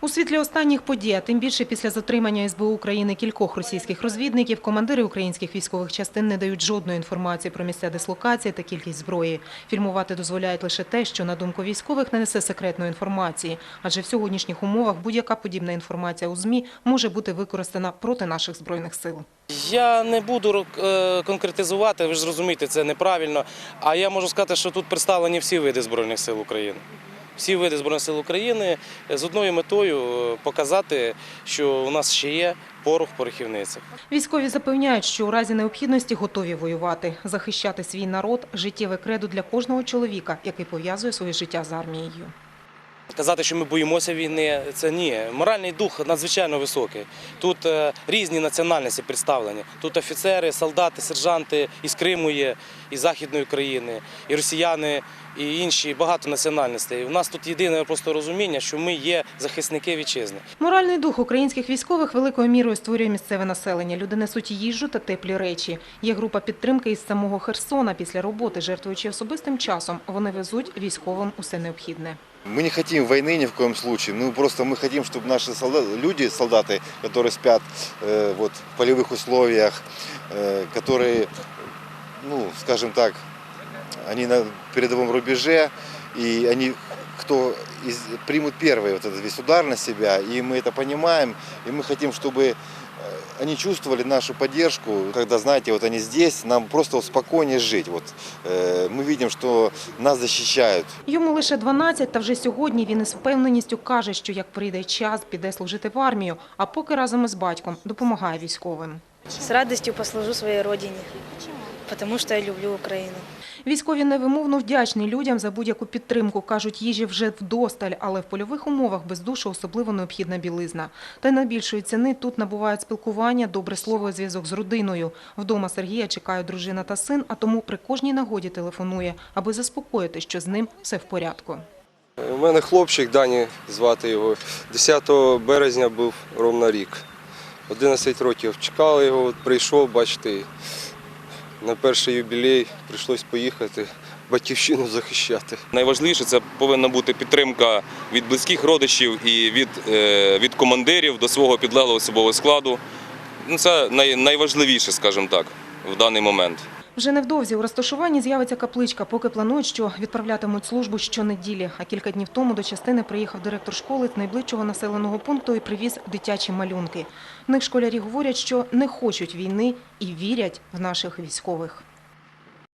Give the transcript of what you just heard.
У світлі останніх подій, а тим більше після затримання СБУ України кількох російських розвідників, командири українських військових частин не дають жодної інформації про місця дислокації та кількість зброї. Фільмувати дозволяють лише те, що на думку військових не несе секретної інформації, адже в сьогоднішніх умовах будь-яка подібна інформація у ЗМІ може бути використана проти наших збройних сил. Я не буду е, конкретизувати, ви ж розумієте, це неправильно. А я можу сказати, що тут представлені всі види Збройних сил України. Всі види Збройних сил України з одною метою е, показати, що у нас ще є порох в порохівницях. Військові запевняють, що у разі необхідності готові воювати, захищати свій народ – життєве кредо для кожного чоловіка, який пов'язує своє життя з армією. Казати, що ми боїмося війни, це ні. Моральний дух надзвичайно високий. Тут е, різні національності представлені. Тут офіцери, солдати, сержанти із Криму є, із Західної України, і росіяни, і інші багато національностей. У нас тут єдине просто розуміння, що ми є захисники вітчизни. Моральний дух українських військових великою мірою створює місцеве населення. Люди несуть їжу та теплі речі. Є група підтримки із самого Херсона. Після роботи, жертвуючи особистим часом, вони везуть військовим усе необхідне. Мы не хотим войны ни в коем случае. Ну, просто мы хотим, чтобы наши солдаты, люди, солдаты, которые спят э, вот, в полевых условиях, э, которые, ну, скажем так, они на передовом рубеже, и они, кто из, примут первый вот этот весь удар на себя, и мы это понимаем, и мы хотим, чтобы э, они чувствовали нашу поддержку, когда, знаете, вот они здесь, нам просто вот спокойнее жить. Вот, э, мы видим, что нас защищают. Йому лише 12, та вже сьогодні він із впевненістю каже, що як прийде час, піде служити в армію, а поки разом із батьком допомагає військовим. С радостью послужу своей родине. Потому что я люблю Украину. Військові невимовно вдячні людям за будь-яку підтримку. Кажуть, їжі вже вдосталь, але в польових умовах без душу особливо необхідна білизна. Та й найбільшої ціни тут набувають спілкування, добре слово і зв'язок з родиною. Вдома Сергія чекають дружина та син, а тому при кожній нагоді телефонує, аби заспокоїти, що з ним все в порядку. У мене хлопчик Дані звати його. 10 березня був ровно рік. 11 років чекали його, прийшов, бачите, на перший юбілей прийшлось поїхати, батьківщину захищати. Найважливіше це повинна бути підтримка від близьких родичів і від, е, від командирів до свого підлеглого особового складу. Ну, це найважливіше, скажімо так, в даний момент. Вже невдовзі у розташуванні з'явиться капличка, поки планують, що відправлятимуть службу щонеділі. А кілька днів тому до частини приїхав директор школи з найближчого населеного пункту і привіз дитячі малюнки. В них школярі говорять, що не хочуть війни і вірять в наших військових.